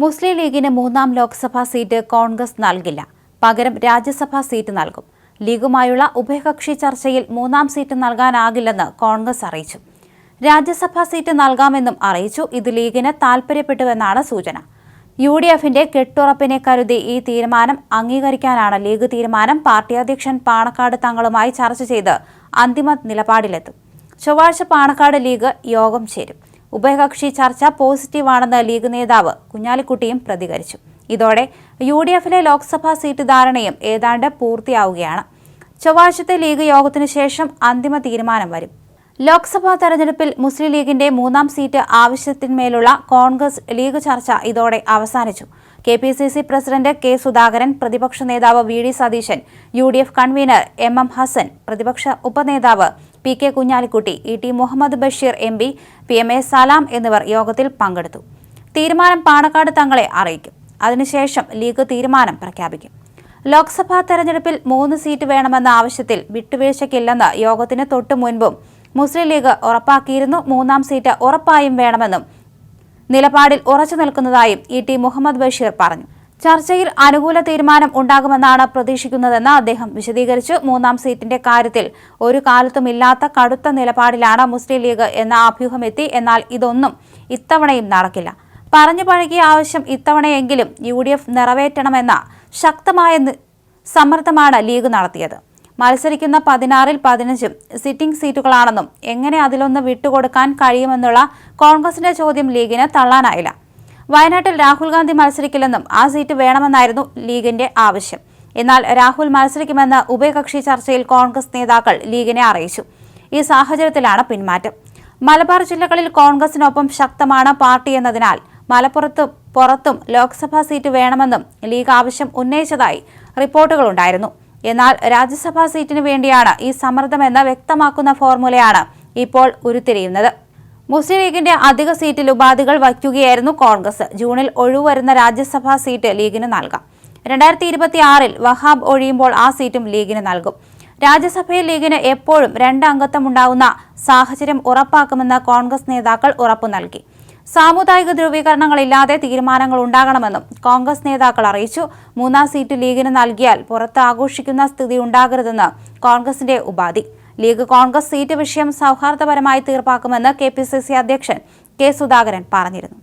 മുസ്ലിം ലീഗിന് മൂന്നാം ലോക്സഭാ സീറ്റ് കോൺഗ്രസ് നൽകില്ല. പകരം രാജ്യസഭാ സീറ്റ് നൽകും. ലീഗുമായുള്ള ഉഭയകക്ഷി ചർച്ചയിൽ മൂന്നാം സീറ്റ് നൽകാനാകില്ലെന്ന് കോൺഗ്രസ് അറിയിച്ചു. രാജ്യസഭാ സീറ്റ് നൽകാമെന്നും അറിയിച്ചു. ഇത് ലീഗിന് താൽപര്യപ്പെട്ടുവെന്നാണ് സൂചന. യു ഡി എഫിന്റെ കെട്ടുറപ്പിനെ കരുതി ഈ തീരുമാനം അംഗീകരിക്കാനാണ് ലീഗ് തീരുമാനം. പാർട്ടി അധ്യക്ഷൻ പാണക്കാട് തങ്ങളുമായി ചർച്ച ചെയ്ത് അന്തിമ നിലപാടിലെത്തും. ചൊവ്വാഴ്ച പാണക്കാട് ലീഗ് യോഗം ചേരും. ഉഭയകക്ഷി ചർച്ച പോസിറ്റീവാണെന്ന് ലീഗ് നേതാവ് കുഞ്ഞാലിക്കുട്ടിയും പ്രതികരിച്ചു. ഇതോടെ യു ഡി എഫിലെ ലോക്സഭാ സീറ്റ് ധാരണയും ഏതാണ്ട് പൂർത്തിയാവുകയാണ്. ചൊവ്വാഴ്ചത്തെ ലീഗ് യോഗത്തിനു ശേഷം അന്തിമ തീരുമാനം വരും. ലോക്സഭാ തെരഞ്ഞെടുപ്പിൽ മുസ്ലിം ലീഗിന്റെ മൂന്നാം സീറ്റ് ആവശ്യത്തിന്മേലുള്ള കോൺഗ്രസ് ലീഗ് ചർച്ച ഇതോടെ അവസാനിച്ചു. K P C C president K Sudhakaran പ്രതിപക്ഷ നേതാവ് V D Satheesan U D F convenor M M Hassan പ്രതിപക്ഷ ഉപനേതാവ് P K Kunhalikutty E T Muhammad Basheer M P P M A Salam എന്നിവർ യോഗത്തിൽ പങ്കെടുത്തു. തീരുമാനം പാണക്കാട് തങ്ങളെ അറിയിക്കും. അതിനുശേഷം ലീഗ് തീരുമാനം പ്രഖ്യാപിക്കും. ലോക്സഭാ തെരഞ്ഞെടുപ്പിൽ മൂന്ന് സീറ്റ് വേണമെന്ന ആവശ്യത്തിൽ വിട്ടുവീഴ്ചയ്ക്കില്ലെന്ന് യോഗത്തിന് തൊട്ടു മുൻപും മുസ്ലിം ലീഗ് ഉറപ്പാക്കിയിരുന്നു മൂന്നാം സീറ്റ് ഉറപ്പായും വേണമെന്നും നിലപാടിൽ ഉറച്ചു നിൽക്കുന്നതായും ഇ ടി മുഹമ്മദ് ബഷീർ പറഞ്ഞു. ചർച്ചയിൽ അനുകൂല തീരുമാനം ഉണ്ടാകുമെന്നാണ് പ്രതീക്ഷിക്കുന്നതെന്ന് അദ്ദേഹം വിശദീകരിച്ചു. മൂന്നാം സീറ്റിന്റെ കാര്യത്തിൽ ഒരു കാലത്തുമില്ലാത്ത കടുത്ത നിലപാടിലാണ് മുസ്ലിം ലീഗ് എന്ന അഭ്യൂഹമെത്തി എന്നാൽ ഇതൊന്നും ഇത്തവണയും നടക്കില്ല. പറഞ്ഞു പഴകിയ ആവശ്യം ഇത്തവണയെങ്കിലും യു ഡി എഫ് നിറവേറ്റണമെന്ന ശക്തമായ സമ്മർദ്ദമാണ് ലീഗ് നടത്തിയത്. മത്സരിക്കുന്ന പതിനാറിൽ പതിനഞ്ചും സിറ്റിംഗ് സീറ്റുകളാണെന്നും എങ്ങനെ അതിലൊന്ന് വിട്ടുകൊടുക്കാൻ കഴിയുമെന്നുള്ള കോൺഗ്രസിന്റെ ചോദ്യം ലീഗിന് തള്ളാനായില്ല. വയനാട്ടിൽ രാഹുൽ ഗാന്ധി മത്സരിക്കില്ലെന്നും ആ സീറ്റ് വേണമെന്നായിരുന്നു ലീഗിന്റെ ആവശ്യം. എന്നാൽ രാഹുൽ മത്സരിക്കുമെന്ന് ഉഭയകക്ഷി ചർച്ചയിൽ കോൺഗ്രസ് നേതാക്കൾ ലീഗിനെ അറിയിച്ചു. ഈ സാഹചര്യത്തിലാണ് പിന്മാറ്റം. മലബാർ ജില്ലകളിൽ കോൺഗ്രസിനൊപ്പം ശക്തമാണ് പാർട്ടി എന്നതിനാൽ മലപ്പുറത്തും പുറത്തും ലോക്സഭാ സീറ്റ് വേണമെന്നും ലീഗ് ആവശ്യം ഉന്നയിച്ചതായി റിപ്പോർട്ടുകളുണ്ടായിരുന്നു എന്നാൽ രാജ്യസഭാ സീറ്റിന് വേണ്ടിയാണ് ഈ സമ്മർദ്ദമെന്ന് വ്യക്തമാക്കുന്ന ഫോർമുലയാണ് ഇപ്പോൾ ഉരുത്തിരിയുന്നത്. മുസ്ലിം ലീഗിന്റെ അധിക സീറ്റിൽ ഉപാധികൾ വയ്ക്കുകയായിരുന്നു കോൺഗ്രസ്. ജൂണിൽ ഒഴിവുവരുന്ന രാജ്യസഭാ സീറ്റ് ലീഗിന് നൽകാം. രണ്ടായിരത്തി ഇരുപത്തി ആറിൽ വഹാബ് ഒഴിയുമ്പോൾ ആ സീറ്റും ലീഗിന് നൽകും. രാജ്യസഭയിൽ ലീഗിന് എപ്പോഴും രണ്ട് അംഗത്വം ഉണ്ടാകുന്ന സാഹചര്യം ഉറപ്പാക്കുമെന്ന് കോൺഗ്രസ് നേതാക്കൾ ഉറപ്പു നൽകി. സാമുദായിക ധ്രുവീകരണങ്ങളില്ലാതെ തീരുമാനങ്ങൾ ഉണ്ടാകണമെന്നും കോൺഗ്രസ് നേതാക്കൾ അറിയിച്ചു. മൂന്നാം സീറ്റ് ലീഗിന് നൽകിയാൽ പുറത്ത് ആഘോഷിക്കുന്ന സ്ഥിതി ഉണ്ടാകരുതെന്ന് കോൺഗ്രസിന്റെ ഉപാധി. ലീഗ് കോൺഗ്രസ് സീറ്റ് വിഷയം സൗഹാർദ്ദപരമായി തീർപ്പാക്കുമെന്ന് കെ അധ്യക്ഷൻ കെ സുധാകരൻ പറഞ്ഞിരുന്നു